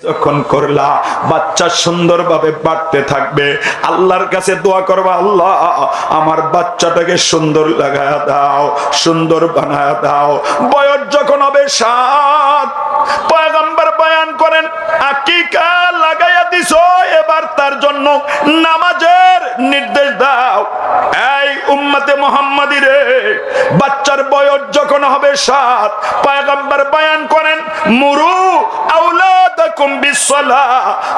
যখন করলা, বাচ্চা সুন্দরভাবে বাড়তে থাকবে। আল্লাহর কাছে দোয়া করবা, আল্লাহ, আমার বাচ্চাটাকে সুন্দর লাগায়া দাও, সুন্দর বানায়া দাও। বয়স যখন হবে সাত, পয়গম্বর বয়ান করেন, আকিকা লাগাইয়া দিছ, এবার তার জন্য নামাজের নির্দেশ দাও। এই উম্মতে মোহাম্মদী রে, বাচ্চার বয়স যখন হবে সাত, পয়গম্বর বয়ান করেন, মুরু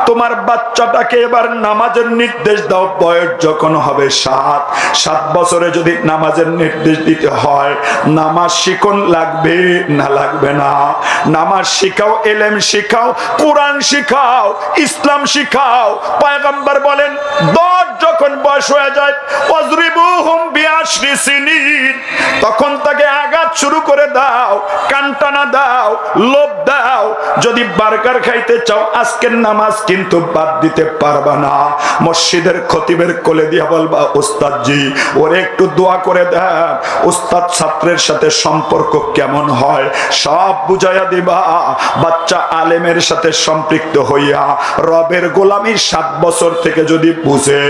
তোমার বাচ্চাটাকে এবার নামাজের নির্দেশ দাও, বয়স যখন হবে সাত সাত বছরে যদি নামাজের নির্দেশ দিতে হয়, নামাজ শিখন লাগবে না লাগবে না? নামাজ শিখাও, এলেম শিখাও, কোরআন শিখাও, ইসলাম শিখাও। পয়গম্বর বলেন, দশ যখন বয়স হয়ে যায় তখন তাকে আঘাত শুরু করে দাও কানটানা দাও, লোভ দাও। যদি বার্গার খাইতে চাও, আজকের নামাজ কিন্তু বাদ দিতে পারবা না। মসজিদের খতিবের কোলে দিয়া বলবা ওস্তাদ জি ওরে একটু দোয়া করে দেন। ওস্তাদ ছাত্রের সাথে সম্পর্ক কেমন হয়? সব বুঝাইয়া দিবা। বাচ্চা আলেমের সাথে সম্পৃক্ত হইয়া রবের গোলামি সাত বছর থেকে যদি বুঝে,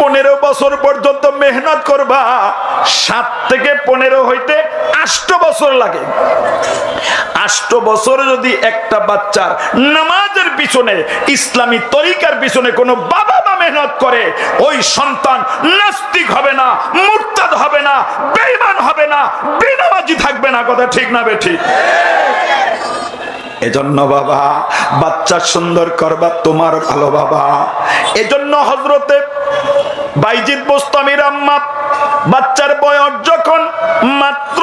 পনেরো বছর পর্যন্ত মেহনত করবা। সাত থেকে পনেরো হইতে আষ্ট বছর লাগে। আষ্ট বছর যদি একটা বাচ্চার নামাজের পিছনে, ইসলামী তরিকার পিছনে কোনো বাবা মা মেহনত করে, ওই সন্তান নাস্তিক হবে না, মুরতাদ হবে না, বেঈমান হবে না, বেনামাজি থাকবে না, কথা ঠিক না বেঠিক এজন্য বাবা, বাচ্চা সুন্দর করবা তোমার ভালো বাবা। এজন্য হজরতে বাইজিৎ বোস্তামির আম্মা, বাচ্চার বয়স যখন মাত্র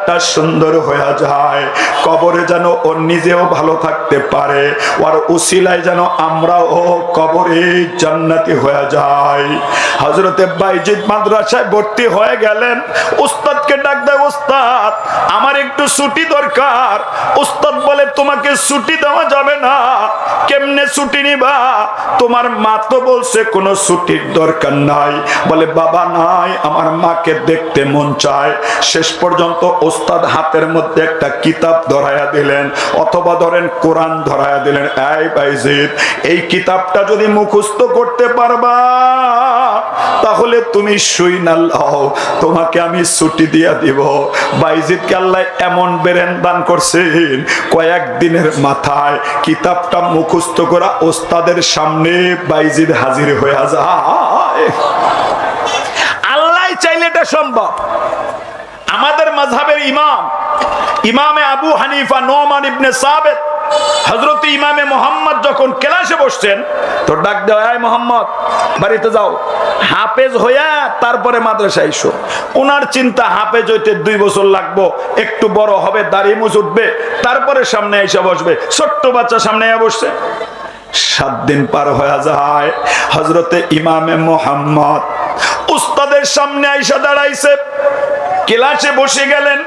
হায়াতটা সুন্দর হয়ে যায়। কবরে যেন ওর নিজেও ভালো থাকতে পারে। ওর উসিলায় যেন আমরাও কবরে জান্নাতি হয়ে যাই। হজরতে বাইজিদ মাদ্রাসায় ভর্তি হয়ে গেলেন। উস্তাদকে ডাক দেয়, উস্তাদ ছুটি দরকার। উস্তাদ বলে, তোমাকে ছুটি দেওয়া যাবে না। কেমনে ছুটি নিবা? তোমার মা তো বলছে, কোনো ছুটির দরকার নাই। বলে, বাবা নাই, আমার মাকে দেখতে মন চায়। শেষ পর্যন্ত ওস্তাদ হাতের মধ্যে একটা কিতাব ধরায়া দিলেন, অথবা ধরেন কোরআন ধরায়া দিলেন। এই বাইজিদ এই কিতাবটা যদি মুখস্থ করতে পারবা, তাহলে তুমি শুই না তোমাকে আমি ছুটি দিয়া দিব। বাইজিদকে আল্লাহ এমন বেরেন দান করছেন, কয়েক দিনের মাথায় কিতাবটা মুখস্থ করা ওস্তাদের সামনে বাইজিদ হাজির হয়ে যায়। আল্লাহ চাইলে এটা সম্ভব। আমাদের মাঝহাবের ইমাম, ইমামে আবু হানিফা নোমান ইবনে সাবেদ হজরত ইমামে মোহাম্মদ যখন ক্লাসে বসছেন তো ডাক দেওয়া মোহাম্মদ বাড়িতে যাও। হাফেজ হইয়া তারপরে মাদ্রাসা আইসো ওনার চিন্তা হাফেজ হইতে দুই বছর লাগবো। একটু বড় হবে, দাড়ি মুছ উঠবে, তারপরে সামনে এসে বসবে। ছোট্ট বাচ্চা সামনে বসছে। সাত দিন পার হয়ে যায়। হজরতে ইমামে মোহাম্মদ উস্তাদের সামনে আইসা দাঁড়াইছে। ক্লাসে বসে গেলেন।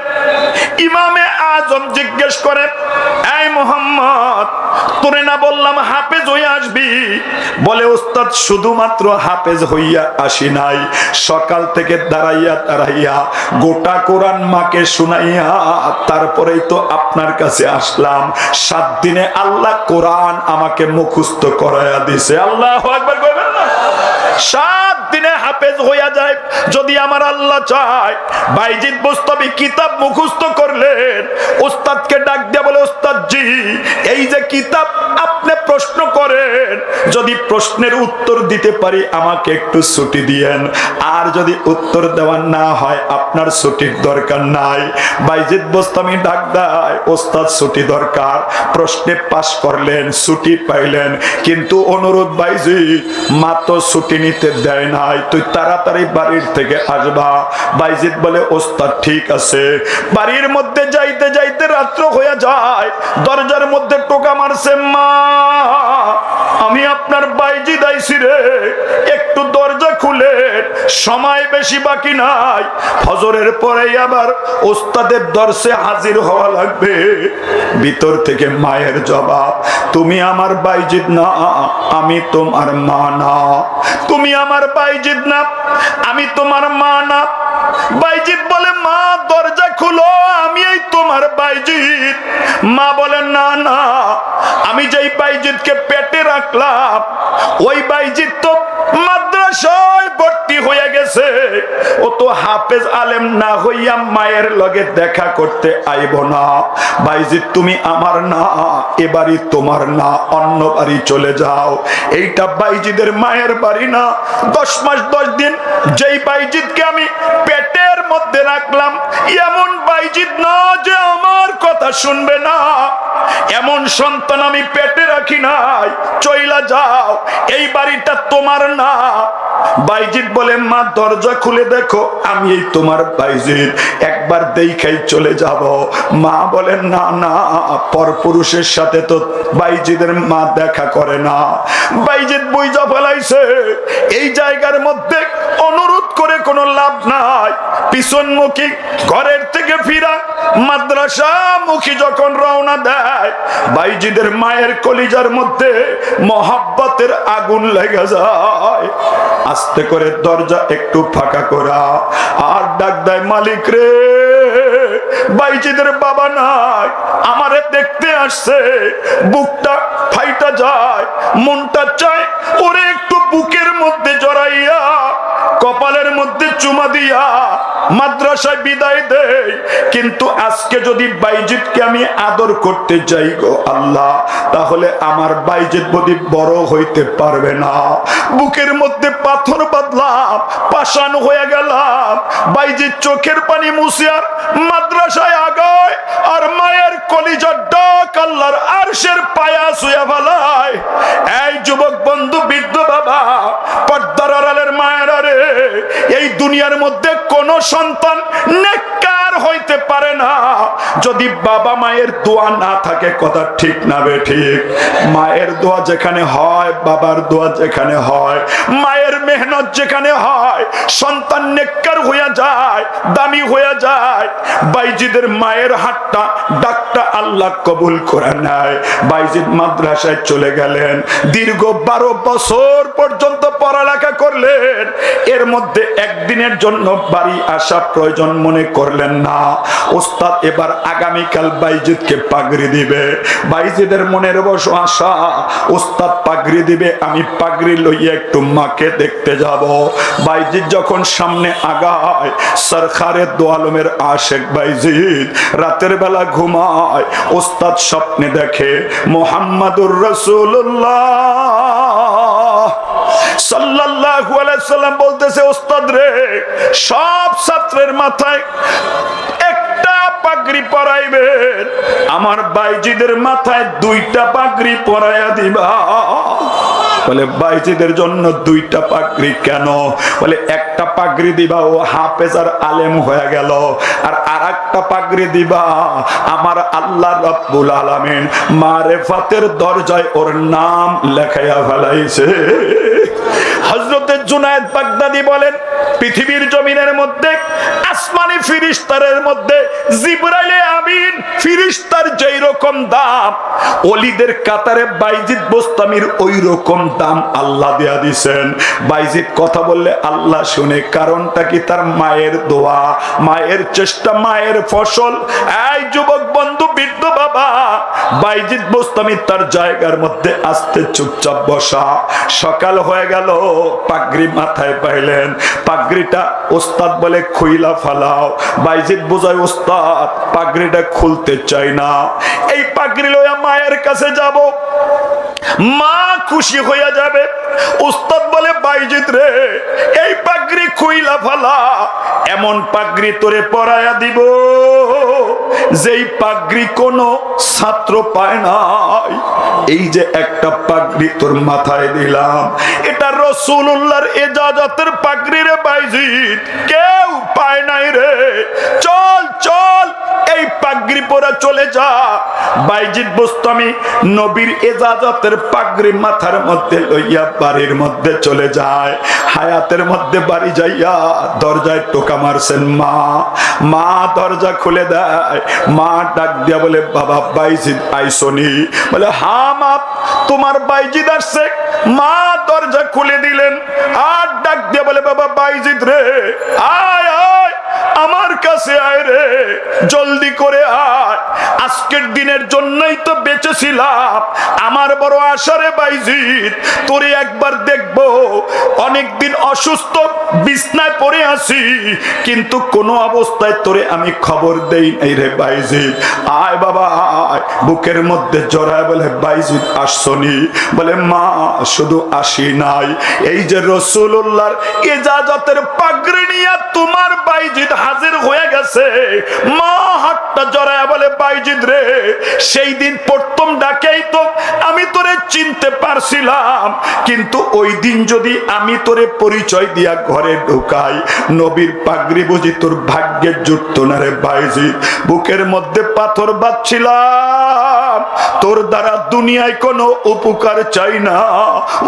ইমামে আজম জিজ্ঞেস করে, এই মোহাম্মদ, তোরে না বললাম হাফেজ হয়ে আসবি? বলে ওস্তাদ শুধুমাত্র হাফেজ হইয়া আসি নাই। সকাল থেকে দাঁড়াইয়া দাঁড়াইয়া গোটা কোরআন মাকে শুনাইয়া তারপরেই তো আপনার কাছে আসলাম। সাত দিনে আল্লাহ কোরআন আমাকে মুখস্থ করাইয়া দিছে। আল্লাহ একবার সাত দিনে হাফেজ হইয়া যায়। যদি আমার আল্লাহ চায়, বাইজিদ বস্তবি কিতাব মুখস্থ করলেন ওস্তাদকে ডাক দিয়া বলে ওস্তাদ জি এই কিতাব আপনি প্রশ্ন করেন, যদি প্রশ্নের উত্তর দিতে পারি, আমাকে একটু ছুটি দিয়েন। আর যদি উত্তর দেওয়ার না হয়, আপনার ছুটির দরকার নাই। বাইজিদ বোস্তামি ডাক দেয়, ওস্তাদ, ছুটি দরকার। প্রশ্নে পাশ করলেন, ছুটি পাইলেন। কিন্তু অনুরোধ বাইজি মা তো ছুটি নিতে দেয় নাই, তুই তাড়াতাড়ি বাড়ির থেকে আসবা। বাইজিদ বলে, ওস্তাদ, ঠিক আছে। বাড়ির মধ্যে যাইতে যাইতে রাত্র হয়ে যায়, দরজার মধ্যে টোকা আমি আপনার বাইজি দাইছি রে। একটু দরজা খুলে, সময় বেশি বাকি নাই। আবার ওস্তাদের দর্শে হাজির হওয়া লাগবে। ভিতর থেকে মায়ের জবাব, তুমি আমার বাইজিদ না, আমি তোমার মা না। তুমি আমার বাইজিদ না, আমি তোমার মা না। বাইজিদ বলে, মা, দরজা খুলো আমি এই তোমার বাইজিদ মা বলে, না না, আমি যেই বাইজিদকে পেটে রাখলাম, ওই বাইজিদ তো মাদ্রাসায় ভর্তি হয়ে গেছে। ও তো হাফেজ আলেম না হইয়া মায়ের লগে দেখা করতে আইব না। বাইজিদ তুমি আমার না এবারই তোমার না, অন্য বাড়ি চলে যাও। এইটা বাইজিদের মায়ের বাড়ি না। দশ মাস, দশ দিন যেই বাইজিদকে আমি মধ্যে রাখলাম। এমন বাইজিদ না যে আমার কথা শুনবে না। এমন সন্তান আমি পেটে রাখি নাই। চইলা যাও, এই বাড়িটা তোমার না। বাইজিদ বলে, মা, দরজা খুলে দেখো, আমি এই তোমার বাইজিদ একবার দেখাই চলে যাব। মা বলেন না না, পরপুরুষের সাথে তো বাইজিদের মা দেখা করে না। বাইজিদ বইজা ফেলাইছে, এই জায়গার মধ্যে অনুরোধ করে কোনো লাভ নাই। পিছনমুখী ঘরের থেকে ফিরা, মাদ্রাসা মুখী যখন রওনা দেয়, বাইজিদের মায়ের কলিজার মধ্যে মহাব্বতের আগুন লেগে যায়। আস্তে করে দরজা একটু ফাঁকা করা, আর ডাক দেয়, মালিক রে, বাইজিদের বাবা নাই, আমারে দেখতে আসছে, বুকটা ফাইটা যায়, মনটা চায়, ওরে একটু বুকের মধ্যে জড়াইয়া চুমা দিয়া মাদ্রাসায় বিদায় দেয়। কিন্তু আজকে যদি বাইজিদকে আমি আদর করতে যাই গো আল্লাহ, তাহলে আমার বাইজিদ বদি বড় হইতে পারবে না। বুকের মধ্যে পাথর বাঁধলাম পাশান হয়ে গেলাম। বাইজিদ চোখের পানি মুছিয়ার মাদ্রাসায় আগায়, আর মায়ের কলিজার ডাক আল্লাহর আরশের পায়া শুয়া ফেলায়। এই যুবক বন্ধু, বৃদ্ধ এই দুনিয়ার মধ্যে কোন সন্তান নেককার হইতে পারে না। যদি বাবা মায়ের দোয়া না থাকে, কথা ঠিক না বে ঠিক। মায়ের দোয়া যেখানে হয়, বাবার দোয়া যেখানে হয়, মায়ের মেহনত যেখানে হয়, সন্তান নেককার হইয়া যায়, দামি হইয়া যায়, বাইজিদের মায়ের হাতটা, ডাকটা আল্লাহ কবুল করে নেয়। বাইজিদ মাদ্রাসায় চলে গেলেন, দীর্ঘ বারো বছর পর্যন্ত পড়ালেখা করলেন। এর মধ্যে একদিনের জন্য বাড়ি আসা প্রয়োজন মনে করলেন না। ওস্তাদ, এবার আগামীকাল বাইজিদকে পাগড়ি দিবে। বাইজিদের মনের বস আশা। ওস্তাদ, পাগড়ি দিবে, আমি পাগড়ি লইয়া একটু মাকে দেখতে যাব। বাইজিদ যখন সামনে আগায় সরকারের দোয়ালমের আশেক বাইজিদ রাতের বেলা ঘুমায়। ওস্তাদ স্বপ্নে দেখে, মোহাম্মদুর রসুল্লাহ আলাইহি সাল্লাম বলতেছে, ওস্তাদ রে, সব ছাত্রের মাথায় একটা পাগড়ি আমার দিবা। ও হাফেজ আর আলেম হয়ে গেল। আর আর একটা পাগড়ি দিবা, আমার আল্লাহ রব্বুল আলামিন মারেফাতের দরজায় ওর নাম লেখাইয়া ফেলাইছে। জুনায়দ বাগদাদি বলেন, পৃথিবীর জমিনের মধ্যে, আসমানি ফিরিস্তারের মধ্যে, জিব্রাইলে আমিন ফিরিস্তার যেই রকম দাম অলিদের কাতারে বাইজিদ বোস্তামির ওই রকম দাম আল্লাহ দেয়া দিছেন। বাইজিদ কথা বললে আল্লাহ শুনে, কারণটা কি তার মায়ের দোয়া, মায়ের চেষ্টা, মায়ের ফসল? এই যুবক বন্ধু বৃদ্ধ বাবা। বাইজিৎ বোস্তামি তার জায়গার মধ্যে আসতে চুপচাপ বসা। সকাল হয়ে গেল, পাগড়ি মাথায় পাইলেন। পাগড়িটা ওস্তাদ বলে খুইলা ফালাও। বাইজিৎ বোঝায়, ওস্তাদ, পাগড়িটা খুলতে চাই না। এই পাগড়ি লইয়া মায়ের কাছে যাব। মা খুশি হইয়া যাবে। উস্তাদ বলে, বাইজিৎ রে, এই পাগড়ি খুইলা ফালা, এমন পাগড়ি তোরে পরায়া দিব, যেই পাগড়ি কোনো ছাত্র পায় নাই। এই যে একটা পাগড়ি তোর মাথায় দিলাম, এটা রসুল্লাহর এজাজতের পাগড়ি রে বাইজিৎ, কেউ পায় নাই রে। চল চল, এই পাগড়ি পরা চলে যা। বাইজিৎ আমি নবীর এজাজতের পাগড়ি মাথার মধ্যে লইয়া বাড়ির মধ্যে চলে যায়। হায়াতের মধ্যে বাড়ি যাইয়া দরজায় টোকা মারছেন মা। মা দরজা খুলে দেয়। মা ডাক দিয়া বলে, বাবা বাইজিৎ আইসনি। বলে, হা মা, তোমার বাইজিৎ আসছে। মা দরজা খুলে দিলেন। আর ডাক দিয়া বলে, বাবা বাইজিৎ রে, আয় আয়, আমার কাছে আয় রে, জলদি করে আয়। আজকের দিনের জন্যই তো বেঁচেছিলাম। আমার বড় আশারে বাইজিৎ, তোরে একবার দেখব। অনেকদিন অসুস্থ, বিছনায় পড়ে আছি, কিন্তু কোনো অবস্থায় তোরে আমি খবর দেই নাই রে বাইজিৎ। আয় বাবা, আয়, বুকের মধ্যে জড়ায় বলে, বাইজিৎ আসছনি বলে, মা, শুধু আসি নাই। এই যে রসুল্লাহর এজাজতের পাগড়ি নিয়ে তোমার বাইজিৎ হাজির হয়ে গেছে, মা হাতটা জড়ায় বলে, বাইজিৎ রে, সেই দিন প্রথম ডাকেই তো আমি তোরে চিনতে পারছিলাম। কিন্তু ওই দিন যদি আমি তোরে পরিচয় দিয়া ঘরে ঢুকাই, নবীর পাগড়ি বুঝি তোর ভাগ্যের জুটতো না রে বুকের মধ্যে পাথর বাচ্ছিলাম তোর দ্বারা দুনিয়ায় কোনো উপকার চাই না।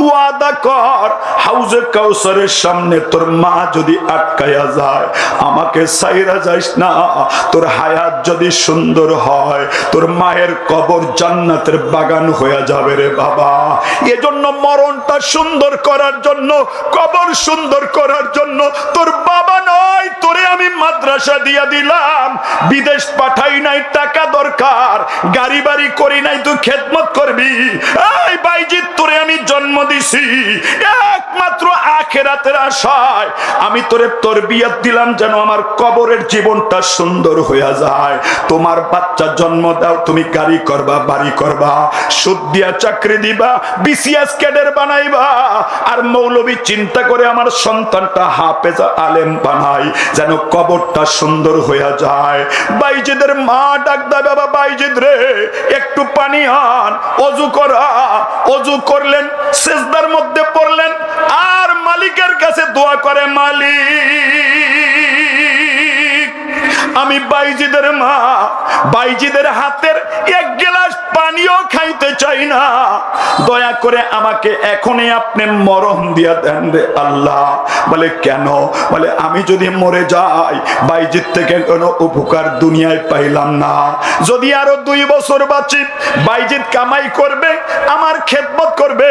ওয়াদা কর, হাউজে কাউসারের সামনে তোর মা যদি আটকায়া যায়, আমাকে সাইরা যাইস না। তোর হায়াত যদি সুন্দর হয়, তোর মায়ের কবর জান্নাতের বাগান হয়ে যাবে রে বাবা। এজন্য মরণটা সুন্দর করার জন্য, কবর সুন্দর করার জন্য তোর বাবা নয়, তোরে আমি মাদ্রাসা দিয়া দিলাম। বিদেশ পাঠাই নাই, টাকা দরকার, গাড়ি বাড়ি করি নাই, তুই খেদমত করবি। তোরে আমি জন্ম দিছি। একমাত্র আখেরাতের আশায় আমি তোরে তোর বিয়াত দিলাম যেন আমার কবরের জীবনটা সুন্দর হইয়া যায়। তোমার বাচ্চা জন্ম দাও, তুমি গাড়ি করবা, বাড়ি করবা, সুদ দিয়া চাকরি দিবা, বিসিএস ক্যাডার বানাইবা, আর মৌলবী চিন্তা করে আমার সন্তানটা হাফেজ আলেম বানাই, যেন কবরটা সুন্দর হইয়া যায়। বাইজিদের মা ডাক দা, বাবা বাইজিদ রে, একটু পানি হন, অজু করা, অজু করলেন, সেজদার মধ্যে পড়লেন, আর মালিকের কাছে দোয়া করে মালিক। আমি বাইজিদের মা, বাইজিদের হাতের এক গ্লাস পানিও খাইতে চাই না। দয়া করে আমাকে এখনই আপনি মরণ দিয়া দেন রে আল্লাহ। বলে, কেন? বলে, আমি যদি মরে যাই বাইজিৎ থেকে কোনো উপকার দুনিয়ায় পাইলাম না। যদি আরও দুই বছর বাঁচি বাইজিৎ কামাই করবে, আমার খেদমত করবে,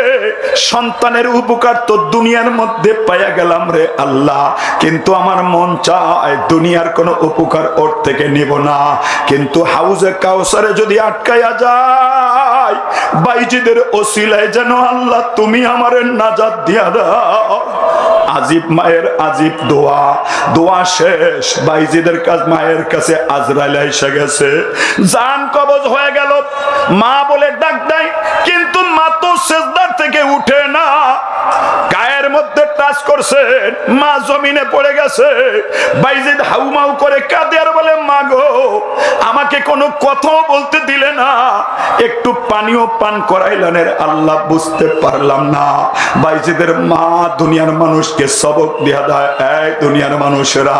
সন্তানের উপকার তো দুনিয়ার মধ্যে পাইয়া গেলাম রে আল্লাহ। কিন্তু আমার মন চায় দুনিয়ার কোনো উপকার ওর থেকে নিব না। কিন্তু হাউজে কাউসারে যদি আটকাইয়া যায়, বাইজিদের ওসিলায় যেন আল্লাহ তুমি আমার নাজাত দিয়া দাও। আজিব মায়ের আজিব দোয়া। দোয়া শেষ। বাইজিদের কাজ মায়ের কাছে আজরাইল এসে গেছে। জান কবজ হয়ে গেল। মা বলে, ডাক দেয়। কিন্তু মা তো সেজদার থেকে উঠে না। গায়ের মধ্যে টাচ করছে, মা জমিনে পড়ে গেছে। বাইজিদ হাউমাউ করে কাঁদে আর বলে, মা গো, আমাকে কোনো কথাও বলতে দিলে না। একটু পানিও পান করাইলেন আল্লাহ, বুঝতে পারলাম না। বাইজিদের মা দুনিয়ার মানুষকে সবক দিয়া দেয়, এই দুনিয়ার মানুষেরা,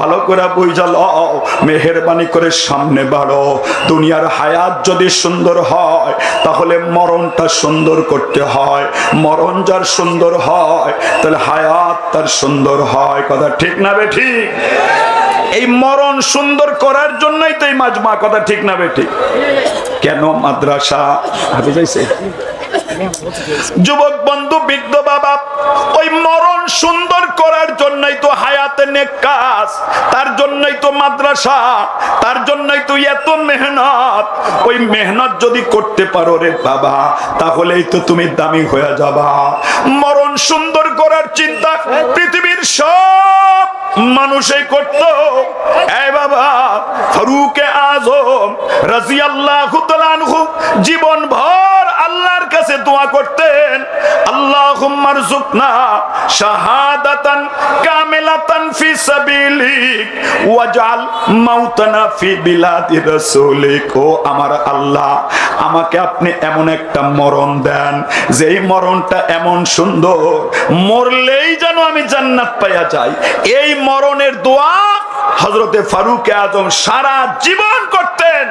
ভালো করে বুঝা লও, মেহরবানি করে সামনে বাড়ো। দুনিয়ার হায়াত যদি সুন্দর হয়, তাহলে মরণটা সুন্দর করতে হয়। মরণ যার সুন্দর হয়, তাহলে হায়াত তার সুন্দর হয়, কথা ঠিক না বে ঠিক? এই মরণ সুন্দর করার জন্যই তো এই মাজমা, কথা ঠিক না বে ঠিক? কেন মাদ্রাসা? ভাবি যাইছে? যুবক বন্ধু, বৃদ্ধ বাবা, ওই মরণ সুন্দর করার জন্যই তো হায়াতে নেক কাজ তার জন্যই তো মাদ্রাসা, তার জন্যই তো এত মেহনত। ওই মেহনত যদি করতে পারো রে বাবা, তাহলেই তো তুমি দামি হয়ে যাবা। মরণ সুন্দর করার চিন্তা পৃথিবীর সব মানুষই করত। এই বাবা, ফারুকে আজম রাজিয়াল্লাহু তাআলা জীবন ভর আল্লাহর কাছে দোয়া করতেন আল্লাহুম্মার জুকনা শাহাদাতান কামিলাতান ফি সাবিলিক ওয়াজআল মাউতানা ফি বিলাদি রাসূলিক। ও আমার আল্লাহ, আমাকে আপনি এমন একটা মরণ দেন, যেই মরণটা এমন সুন্দর, মরলেই যেন আমি জান্নাত পাইয়া যাই। এই মরণের দোয়া হজরতে ফারুক আজম সারা জীবন করতেন।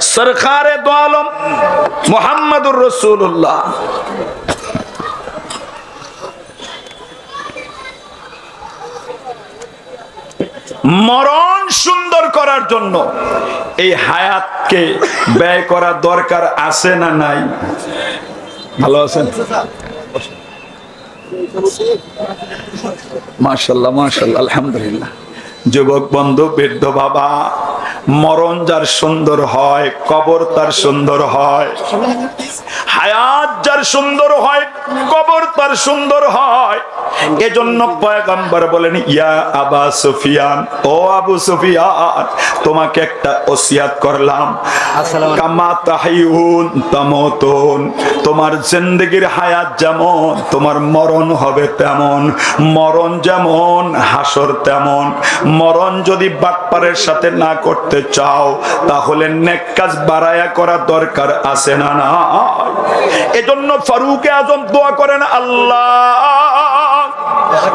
সরকারে দোয়ালম মোহাম্মদুর রসুল্লাহ মরণ সুন্দর করার জন্য এই হায়াতকে ব্যয় করা দরকার আছে না নাই? ভালো আছেন? মাশাল্লাহ মাশাল্লাহ আলহামদুলিল্লাহ। যুবক বন্ধু, বৃদ্ধ বাবা মরণ যার সুন্দর হয়, কবর তার সুন্দর হয়। হায়াত যার সুন্দর হয়, কবর তার সুন্দর হয়। এজন্য পয়গম্বর বলেন ইয়া আবা সুফিয়ান ও আবু সুফিয়ান তোমাকে একটা ওসিয়াত করলাম। কামা তাহিউন তামতুন তোমার জিন্দেগির হায়াত যেমন তোমার মরণ হবে তেমন মরণ যেমন হাসর তেমন। মরণ যদি বাটপারের সাথে না করতে চাও তাহলে নেক কাজ বাড়ায়া করা দরকার আছে না না এজন্য ফারুকে আজম দোয়া করেন আল্লাহ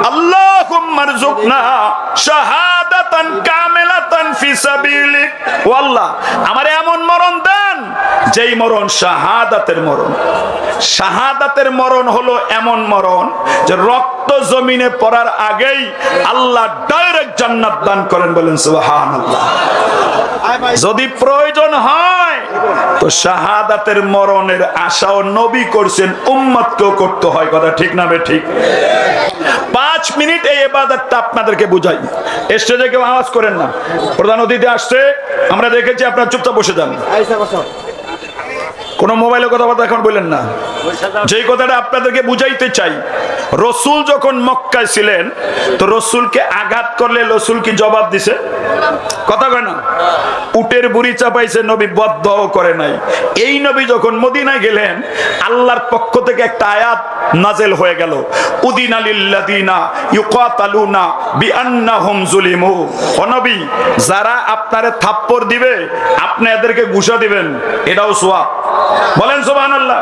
আল্লাহুম্মা রযুকনা শাহাদাতান কামিলাতান ফি সাবিলিক। ও আল্লাহ আমার এমন মরণ দেন যেই মরণ শাহাদাতের মরণ। শাহাদাতের মরণ হলো এমন মরণ যে রক্ত জমিনে পড়ার আগেই আল্লাহ ডাইরেক্ট জান্নাত দান করেন বলেন, সুবহানাল্লাহ। যদি প্রয়োজন হয়, তো শাহাদাতের মরণের আশাও নবী করছেন, উম্মতকেও করতে হয়। কথা ঠিক না ঠিক? পাঁচ মিনিট এই এবাদতটা আপনাদেরকে বুঝাই। স্টেজে কেউ আওয়াজ করেন না। প্রধান অতিথি আসছে, আমরা দেখেছি আপনারা চুপচাপ বসে যান। কোনো মোবাইলের কথাবার্তা এখন বললেন না। যেই কথাটা আপনাদেরকে বুঝাইতে চাই, রসুল যখন মক্কায় ছিলেন, তো রসুলকে আঘাত করলে রসুল কি জবাব দিছে? কথা কয় না? উটের বুড়ি চাপাইছে, নবী বদ্ধ করে নাই। এই নবী যখন মদিনায় গেলেন, আল্লাহর পক্ষ থেকে একটা আয়াত নাজেল হয়ে গেল। উদিন আলিল্লাদিনা ইউকাতালুনা জুলিমু নবী, যারা আপনারে দিবে, আপনি এদেরকে ঘুষা দিবেন। এটাও সোয়াব। বলেন সুবহানাল্লাহ।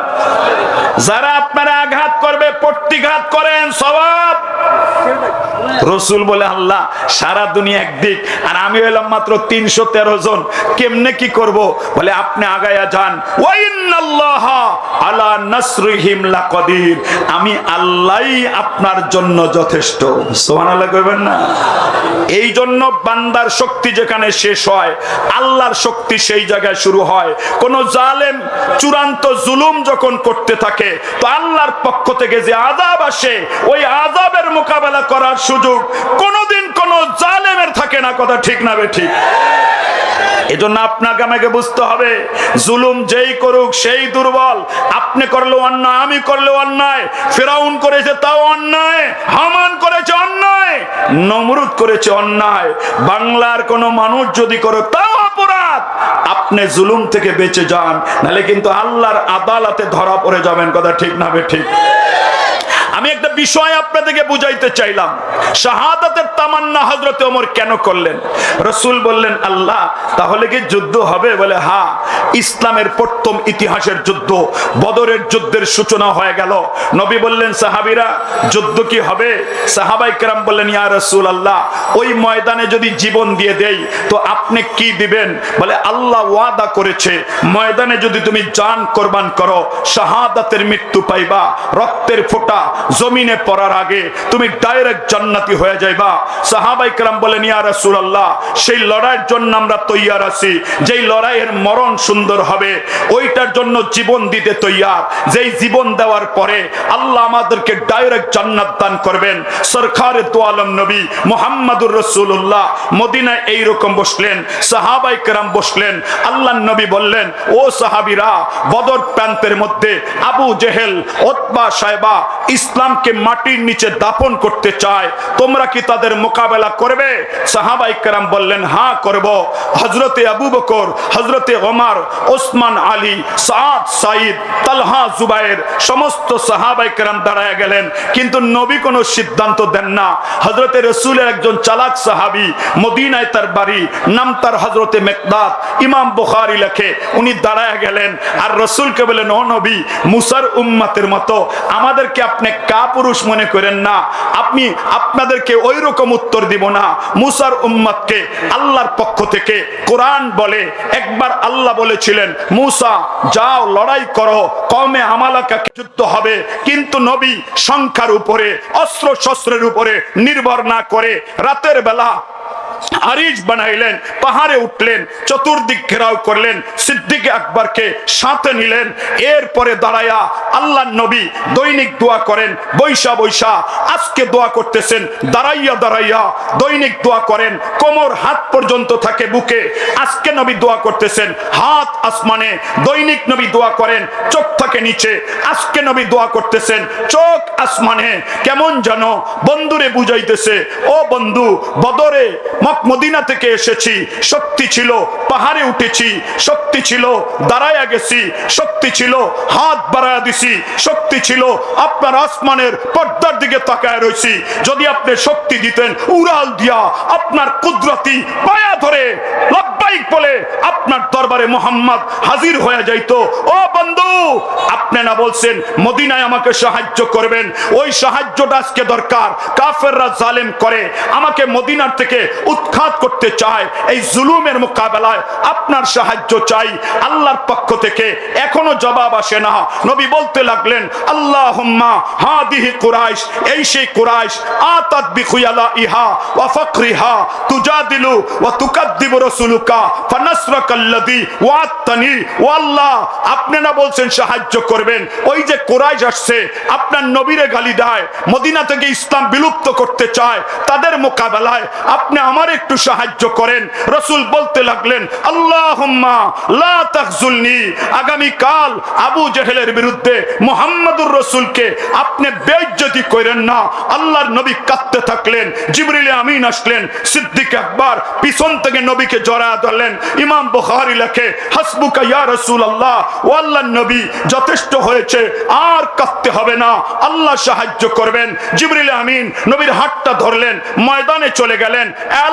যারা আপনারা আঘাত করবে, প্রতিঘাত করেন সবাব রসুল বলে, আল্লাহ, সারা দুনিয়া একদিক, আর আমি হইলাম মাত্র তিনশো তেরো জন। কেমনে কি করব? বলে, আপনি আগায়া যান। আমি আল্লাহই আপনার জন্য যথেষ্ট। না? এই জন্য বান্দার শক্তি যেখানে শেষ হয়, আল্লাহর শক্তি সেই জায়গায় শুরু হয়। কোন জালেম চূড়ান্ত জুলুম যখন করতে থাকে, তো আল্লাহর পক্ষ থেকে যে আজাব আসে, ওই আজাবের মোকাবেলা করার সুযোগ কোনোদিন কোন জালেমের থাকে না, কথা ঠিক না বে, ঠিক। এজন্য আপনাকে আমাকে বুঝতে হবে, জুলুম যেই করুক সেই দুর্বল। আপনি করলে অন্যায়, আমি করলে অন্যায়। ফেরাউন করেছে তাও অন্যায়, হামান করেছে অন্যায়, নমরুদ করেছে অন্যায়। বাংলার কোন মানুষ যদি করে তাও অপরাধ। আপনি জুলুম থেকে বেঁচে যান, নাহলে কিন্তু আল্লাহর আদালতে ধরা পড়ে যাবেন, কথা ঠিক না ঠিক? আমি একটা বিষয় আপনাদেরকে বুঝাইতে চাইলাম। শাহাদাতের তামান্না হজরত ওমর কেন করলেন? রসুল বললেন, আল্লাহ, তাহলে কি যুদ্ধ হবে? বলে হা ইসলামের প্রথম ইতিহাসের যুদ্ধ, বদরের যুদ্ধের সূচনা হয়ে গেল। নবী বললেন, সাহাবিরা, যুদ্ধ কি হবে? সাহাবাই কেরাম বললেন, ইয়া রসুল আল্লাহ ওই ময়দানে যদি জীবন দিয়ে দেই, তো আপনি কি দিবেন? বলে, আল্লাহ ওয়াদা করেছে, ময়দানে যদি তুমি জান কোরবান করো, শাহাদাতের মৃত্যু পাইবা, রক্তের ফোঁটা জমিনে পড়ার আগে তুমি ডাইরেক্ট জান্নাতি হয়ে যাইবা। সাহাবাই কালাম বলেন, ইয়া সুরাল্লাহ সেই লড়াইয়ের জন্য আমরা তৈয়ার আছি। যেই লড়াইয়ের মরণ সুন্দর হবে, ওইটার জন্য জীবন দিতে তৈয়ার। যেই জীবন দেওয়ার পরে আল্লাহ আমাদেরকে ডাইরেক্ট জান্নাত দান করবেন। সরকার তো আলম নবী মোহাম্মদুর রসুল্লাহ মদিনায় এইরকম বসলেন, সাহাবাই কেরাম বসলেন, আল্লাহ নবী বললেন, ও সাহাবিরা, বদর প্রান্তের মধ্যে আবু জেহেল, ওতবা সাহেবা ইসলাম ইসলামকে মাটির নিচে দাফন করতে চায়, তোমরা কি তাদের মোকাবেলা করবে? সাহাবাই কেরাম বললেন হ্যাঁ করব। হজরতে আবু বকর হজরতে ওমার, ওসমান আলী, সাদ সাইদ তালহা, জুবাইর সমস্ত সাহাবাই কেরাম দাঁড়ায় গেলেন। কিন্তু নবী কোনো সিদ্ধান্ত দেন না। হজরতে রসুলের একজন চালাক সাহাবি মদিনায় তার বাড়ি, নাম তার হজরতে মেকদাদ। ইমাম বুখারি লেখে, উনি দাঁড়ায় গেলেন। আর রসুলকে বলেন ও নবী, মুসার উম্মাতের মতো, আমাদেরকে আপনি কা পুরুষ মনে করেন না। আপনি আপনাদেরকে ওই রকম উত্তর দিব না। মুসার উম্মাতকে আল্লাহর পক্ষ থেকে কোরআন বলে, একবার আল্লাহ বলেছিলেন, মুসা, যাও, লড়াই করো কমে আমালাকা যুদ্ধ হবে। কিন্তু নবী সংখ্যার উপরে অস্ত্র শস্ত্রের উপরে নির্ভর না করে রাতের বেলা আরিজ বানাইলেন, পাহাড়ে উঠলেন, চতুর্দিক ঘেরাও করলেন, সিদ্দিক আকবরকে সাথে নিলেন, এরপরে দাঁড়ায়া আল্লাহ নবী দৈনিক দোয়া করেন, বৈশা বৈশা, আজকে দোয়া করতেছেন, দাঁড়াইয়া দাঁড়াইয়া দৈনিক দোয়া করেন, কোমর হাত পর্যন্ত থাকে বুকে, আজকে নবী দোয়া করতেছেন, হাত আসমানে, দৈনিক নবী দোয়া করেন, চোখ থাকে নিচে, আজকে নবী দোয়া করতেছেন, চোখ আসমানে, কেমন জানো বন্ধুরে বুঝাইতেছে, ও বন্ধু, বদরে মক মদিনা থেকে এসেছি, শক্তি ছিল, পাহাড়ে উঠেছি, শক্তি ছিল, দাঁড়ায়া গেছি, শক্তি ছিল, হাত বাড়ায়া দিছি, শক্তি ছিল, আপনার আসমানের পর্দার দিকে তাকায় রয়েছি যদি আপনি শক্তি দিতেন, উড়াল দিয়া আপনার কুদরতি পায়া ধরে লব্বাইক বলে আপনার দরবারে মোহাম্মদ হাজির হয়ে যাইতো। ও বন্ধু, আপনি না বলছেন, মদিনায় আমাকে সাহায্য করবেন। ওই সাহায্যটা আজকে দরকার। কাফেররা জালেম করে, আমাকে মদিনার থেকে উৎখাত করতে চায়, এই জুলুমের মোকাবেলায় আপনার সাহায্য চাই। আল্লাহর পক্ষ থেকে এখনও জবাব আসে না। নবী বলতে লাগলেন আল্লাহ কুরাইশ এই সেই কুরাইশ, আতাত বিখুয়ালা ইহা ওয়া ফাকরিহা ওয়া তুকাদ্দিবু রাসূলুকা ফানাসরাকাল্লাযী ওয়াতানি ওয়া আল্লাহ আপনি না বলছেন সাহায্য করবেন। ওই যে কুরাইশ আসছে, আপনার নবীরে গালি দেয়, মদিনা থেকে ইসলাম বিলুপ্ত করতে চায়, তাদের মোকাবেলায় আপনি আমার একটু সাহায্য করেন। রসুল বলতে লাগলেন তাখজুলনি। আগামী কাল আবু জেহেলের বিরুদ্ধে মোহাম্মদুর রসুলকে আপনি বেইজ্জতি করেন না। আল্লাহর নবী কাঁদতে থাকলেন, জিবরিলে আমিন আসলেন, সিদ্দিক একবার পিছন থেকে নবীকে জড়া ধরলেন। ইমাম বুখারী লেখে, হাসবুকা ইয়া রাসূলুল্লাহ, ও আল্লাহর নবী, যথেষ্ট হয়েছে, আর কাঁদতে হবে না। আল্লাহ সাহায্য করবেন। জিবরিল আমিন নবীর হাতটা ধরলেন, ময়দানে চলে গেলেন।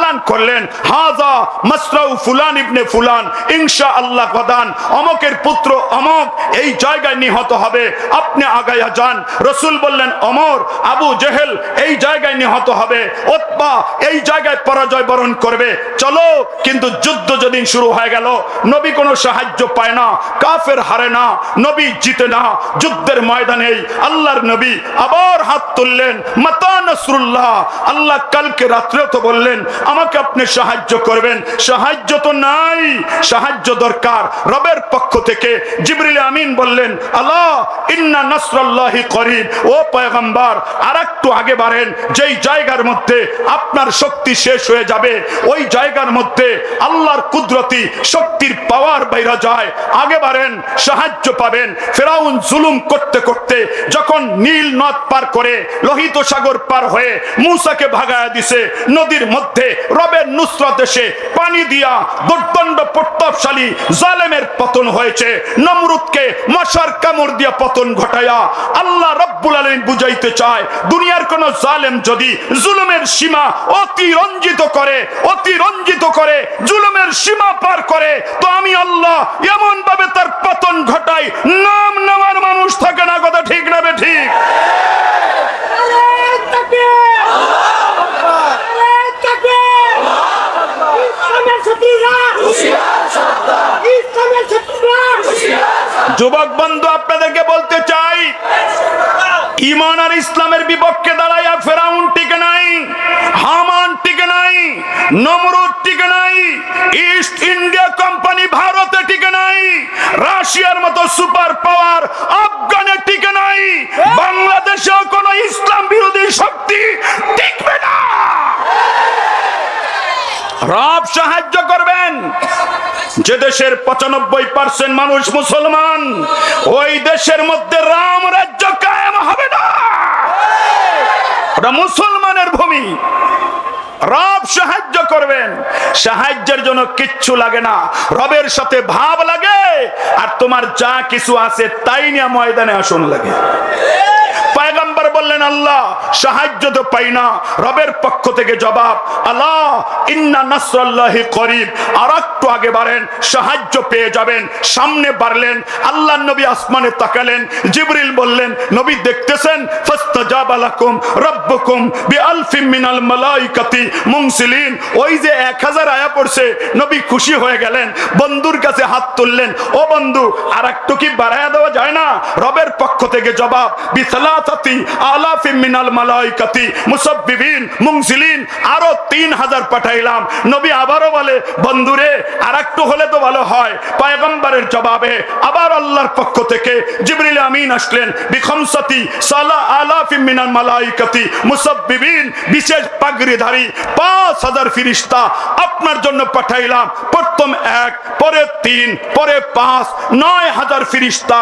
এলান করলেন, হাজা মাসরাউ ফুলান ইবনে ফুলান ইনশা আল্লাহ গদান অমকের পুত্র অমক এই জায়গায় নিহত হবে, আপনি আগায়া যান। রসুল বললেন, অমর, আবু জেহেল এই জায়গায় নিহত হবে, ওতবা এই জায়গায় পরাজয় বরণ করবে। চলো, কিন্তু যুদ্ধ যেদিন শুরু হয়ে গেল, নবী কোনো সাহায্য পায় না, কাফের হারে না, নবী জিতে না, যুদ্ধের ময়দানে আল্লাহর নবী আবার হাত তুললেন, মাতা নসরুল্লাহ, আল্লাহ কালকে রাত্রেও তো বললেন আমাকে আপনি সাহায্য করবেন। সাহায্য তো নাই, সাহায্য দরকার। রবের পক্ষ থেকে জিবরিল আমিন বললেন, আল্লাহ, ইন্না নাসরাল্লাহি করিব। ও পয়গম্বর আর একটু আগে বাড়েন, যেই জায়গার মধ্যে আপনার শক্তি শেষ হয়ে যাবে, ওই জায়গার মধ্যে আল্লাহর কুদরতি শক্তির পাওয়ার বাইরা যায়। আগে বাড়েন, সাহায্য পাবেন। ফেরাউন জুলুম করতে করতে যখন নীল নদ পার করে লোহিত সাগর পার হয়ে মূসাকে ভাগায়া দিছে, নদীর মধ্যে রবের নুসরত এসে পানি দিয়া দুর্দণ্ড প্রতাপশালী জালেমের পতন হয়েছে। নমরুদকে মশার কামড় দিয়া পতন ঘটায়া আল্লাহ রব্বুল আলামিন বুঝাইতে চায়, দুনিয়ার কোন জালেম যদি জুলুমের সীমা অতিরঞ্জিত করে অতিরঞ্জিত করে, জুলুমের সীমা পার করে, তো আমি আল্লাহ এমন ভাবে তার পতন ঘটাই, নাম নেওয়ার মানুষ থাকে না, কথা ঠিক না ঠিক? যুবক বন্ধু আপনাদেরকে বলতে চাই ইমান আর ইসলামের বিপক্ষে দাঁড়াইয়া ফেরাউন টিকে নাই হামান টিকে নাই নমরুদ টিকে নাই ইস্ট ইন্ডিয়া কোম্পানি ভারতে টিকে নাই রাশিয়ার মতো সুপার পাওয়ার আফগানে টিকে নাই বাংলাদেশেও কোনো ইসলাম বিরোধী শক্তি টিকবে না রব সাহায্য করবেন যে দেশের পঁচানব্বই পার্সেন্ট মানুষ মুসলমান, ওই দেশের মধ্যে রাম রাজ্য কায়েম হবে না। ওটা মুসলমানের ভূমি। রব সাহায্য করবেন। সাহায্যের জন্য কিচ্ছু লাগে না। রবের সাথে ভাব লাগে, আর তোমার যা কিছু আছে তাই নিয়ে ময়দানে আসন লাগে। বললেন আল্লাহ, সাহায্য তো পাই না। রবের পক্ষ থেকে জবাব, আল্লাহ, ইন্না নাসরাল্লাহি করিব। আর একটু আগে বাড়েন সাহায্য পেয়ে যাবেন, সামনে বাড়লেন আল্লাহ নবী আসমানে তাকালেন, জিবরিল বললেন, নবী দেখতেছেন, ফাস্তাজাবা লাকুম রাব্বুকুম মিনাল মুনসিলিন। ওই যে 1000 আয়া পড়ছে, নবী খুশি হয়ে গেলেন, বন্ধুর কাছে হাত তুললেন, ও বন্ধু আর একটু কি বাড়ায়া দেওয়া যায় না? রবের পক্ষ থেকে জবাব, বিসালাতাতি আলাফিম মিনাল মালাইকাতি মুসাব্বিবিন মুনসিলিন আরও 3000 পাঠাইলাম। নবী আবারও বলে, বন্ধুরে আর একটু হলে তো ভালো পয়গম্বরের জবাবে আবার আল্লাহর পক্ষ থেকে জিবরিল আমিন আসলেন, বিখমসাতি সালা আলাফিম মিনাল মালাইকাতি মুসাব্বিবিন বিশেষ পাঁচ হাজার ফিরিস্তা আপনার জন্য পাঠাইলাম। প্রথম এক, পরে তিন, পরে পাঁচ, নয় হাজার ফিরিস্তা,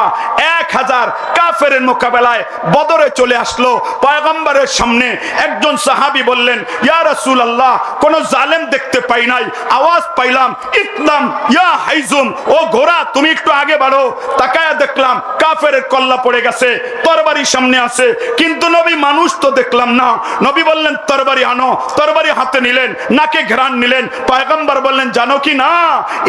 এক হাজার কাফের মোকাবেলায় বদরে চলে আসলো। পয়গম্বরের সামনে একজন সাহাবি বললেন, ইয়া রাসূল আল্লাহ কোন জালেম দেখতে পাই নাই। আওয়াজ পাইলাম ইকলাম ইয়া হাইজুম, ও ঘোড়া, তুমি একটু আগে বাড়ো। তাকায়া দেখলাম, কাফের কল্লা পড়ে গেছে, তরবারি সামনে আছে। কিন্তু নবী মানুষ তো দেখলাম না। নবী বললেন, তরবারি আনো। তরবারি হাতে নিলেন, নাকে ঘেরান নিলেন। পয়গম্বর বললেন, জানো কি না?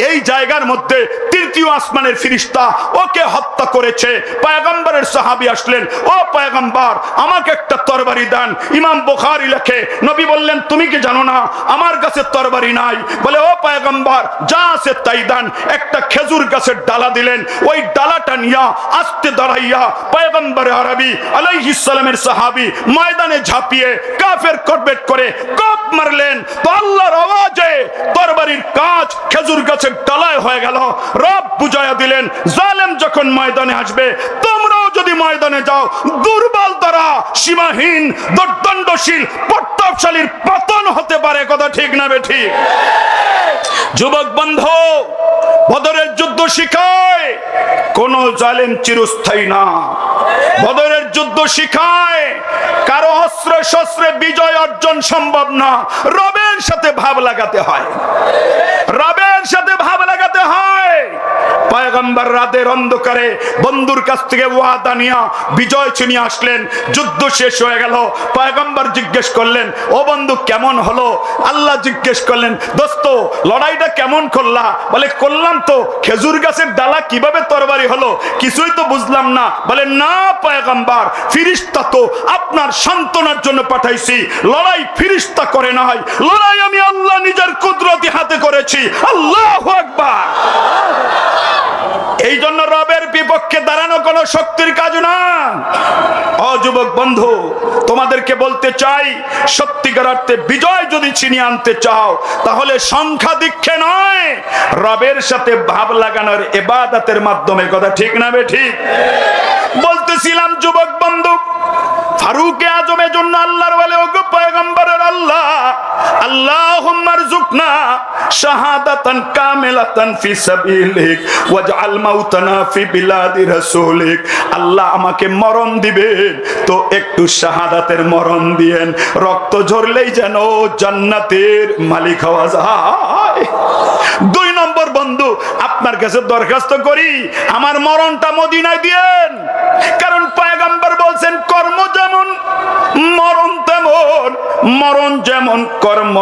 এই জায়গার মধ্যে তৃতীয় আসমানের ফিরিস্তা ওকে হত্যা করেছে। পয়গম্বরের সাহাবী আসলেন, ও পয়গম্বর আমাকে একটা তরবারি দেন। ইমাম বুখারী লেখে, নবী বললেন, তুমি কি জানো না, আমার কাছে তরবারি নাই? বলে, ও পয়গম্বর, যা আছে তাই দেন। একটা খেজুর গাছের ডালা দিলেন, ওই ডালাটা নিয়া আস্তে দাঁড়াইয়া পয়গম্বর আরবি আলাইহিস সালামের সাহাবী ময়দানে ঝাঁপিয়ে কাফের করবেট করে কপ মারলেন। তো আল্লাহর আওয়াজে তরবারির কাজ খেজুর গাছের ডালায় হয়ে গেল। রব বুঝাইয়া দিলেন, জালেম যখন ময়দানে আসবে, তোমরাও যদি ময়দানে যাও, দুর্বল দ্বারা সীমাহীন, দর্দণ্ডশীল, প্রতাপশালীর পতন হতে পারে, কথা ঠিক না বে ঠিক? যুবক বন্ধু, বদরের যুদ্ধ শিখায়, কোন জালেম চিরস্থায়ী না। বদরের যুদ্ধ শিখায়, কারও অস্ত্র শস্ত্রে বিজয় অর্জন সম্ভব না। রবের সাথে ভাব লাগাতে হয়। রবের সাথে ভাব লাগাতে হয়। পয়গম্বর রাতের অন্ধকারে বন্ধুর কাছ থেকে ওয়াদা নিয়া, বিজয় ছিনিয়ে আসলেন। যুদ্ধ শেষ হয়ে গেল। পয়গম্বর জিজ্ঞেস করলেন, ও বন্ধু, কেমন হলো? আল্লাহ জিজ্ঞেস করলেন, দোস্ত, লড়াইটা কেমন করলা? বলে, করলাম তো। খেজুর গাছের ডালা কীভাবে তরবারি হলো? কিছুই তো বুঝলাম না। বলে, না পয়গম্বর, ফিরিস্তা তো আপনার সান্ত্বনার জন্য পাঠাইছি। লড়াই ফিরিস্তা করে নাই। লড়াই আমি আল্লাহ নিজের কুদরতি হাতে করেছি। আল্লাহ আকবার! এই জন্য রবের বিপক্ষে দাঁড়ানো কোনো শক্তির কাজ না। অযুবক বন্ধু, তোমাদেরকে বলতে চাই, সত্যিকার অর্থে বিজয় যদি ছিনিয়ে আনতে চাও, তাহলে সংখ্যা দীক্ষে নয়, রবের সাথে ভাব লাগানোর এবাদাতের মাধ্যমে। কথা ঠিক না বে ঠিক? বলতেছিলাম যুবক বন্ধু ফারুকে আজমের জন্য আল্লাহর বলে, ওগো পয়গম্বরের আল্লাহ আল্লাহুম্মার জুকনা শাহাদাতান কামিলাতান ফি সাবিলিক, ওয়াজআল মাউতানা ফি বিলাদি রাসূলিক। আল্লাহ আমাকে মরণ দিবেন, তো একটু শাহাদাতের মরণ দিয়েন। রক্ত ঝরলেই যেন জান্নাতের মালিক হওয়া যায়। দুই নম্বর বন্ধু, আপনার কাছে দরখাস্ত করি, আমার মরণটা মদিনায় দিয়েন। কারণ পায়গাম্বার বলছেন, কর্ম যেমন, মরণ তেমন, মরণ যেমন কর্ম